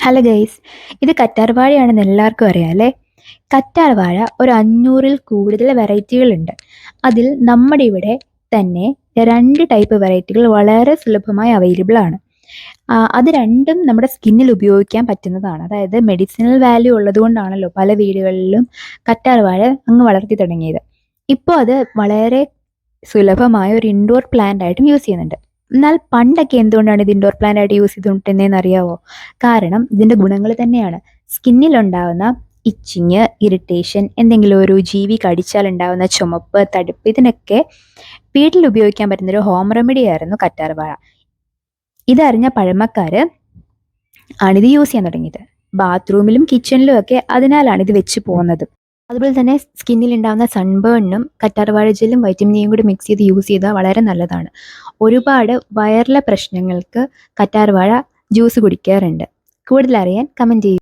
Hello guys ഇത് കറ്റാർ വാഴയാണെന്ന് എല്ലാവർക്കും അറിയാം അല്ലേ? കറ്റാർ വാഴ ഒരു അഞ്ഞൂറിൽ കൂടുതൽ വെറൈറ്റികളുണ്ട്. അതിൽ നമ്മുടെ ഇവിടെ തന്നെ രണ്ട് ടൈപ്പ് വെറൈറ്റികൾ വളരെ സുലഭമായി അവൈലബിൾ ആണ്. അത് രണ്ടും നമ്മുടെ സ്കിന്നിൽ ഉപയോഗിക്കാൻ പറ്റുന്നതാണ്. അതായത് മെഡിസിനൽ വാല്യൂ ഉള്ളതുകൊണ്ടാണല്ലോ പല വീടുകളിലും കറ്റാർവാഴ അങ്ങ് വളർത്തി തുടങ്ങിയത്. ഇപ്പോൾ അത് വളരെ സുലഭമായ ഒരു ഇൻഡോർ പ്ലാന്റ് ആയിട്ടും യൂസ് ചെയ്യുന്നുണ്ട്. എന്നാൽ പണ്ടൊക്കെ എന്തുകൊണ്ടാണ് ഇത് ഇൻഡോർ പ്ലാന്റ് ആയിട്ട് യൂസ് ചെയ്തുകൊണ്ടിരുന്നതെന്ന് അറിയാവോ? കാരണം ഇതിന്റെ ഗുണങ്ങൾ തന്നെയാണ്. സ്കിന്നിൽ ഉണ്ടാവുന്ന ഇച്ചിങ് ഇറിറ്റേഷൻ എന്തെങ്കിലും ഒരു ജീവി കടിച്ചാൽ ഉണ്ടാവുന്ന ചുമപ്പ് തടുപ്പ് ഇതിനൊക്കെ വീട്ടിൽ ഉപയോഗിക്കാൻ പറ്റുന്ന ഒരു ഹോം റെമഡി ആയിരുന്നു കറ്റാർവാഴ. ഇതറിഞ്ഞ പഴമക്കാര് ആണിത് യൂസ് ചെയ്യാൻ തുടങ്ങിയത്. ബാത്റൂമിലും കിച്ചണിലും ഒക്കെ അതിനാലാണ് ഇത് വെച്ച് പോകുന്നത്. അതുപോലെ തന്നെ സ്കിന്നിൽ ഉണ്ടാകുന്ന സൺബേണിനും കറ്റാർവാഴ ജെല്ലും വൈറ്റമിൻ ഇയും കൂടി മിക്സ് ചെയ്ത് യൂസ് ചെയ്താൽ വളരെ നല്ലതാണ്. ഒരുപാട് വയറിലെ പ്രശ്നങ്ങൾക്ക് കറ്റാർവാഴ ജ്യൂസ് കുടിക്കാറുണ്ട്. കൂടുതലറിയാൻ കമന്റ് ചെയ്യൂ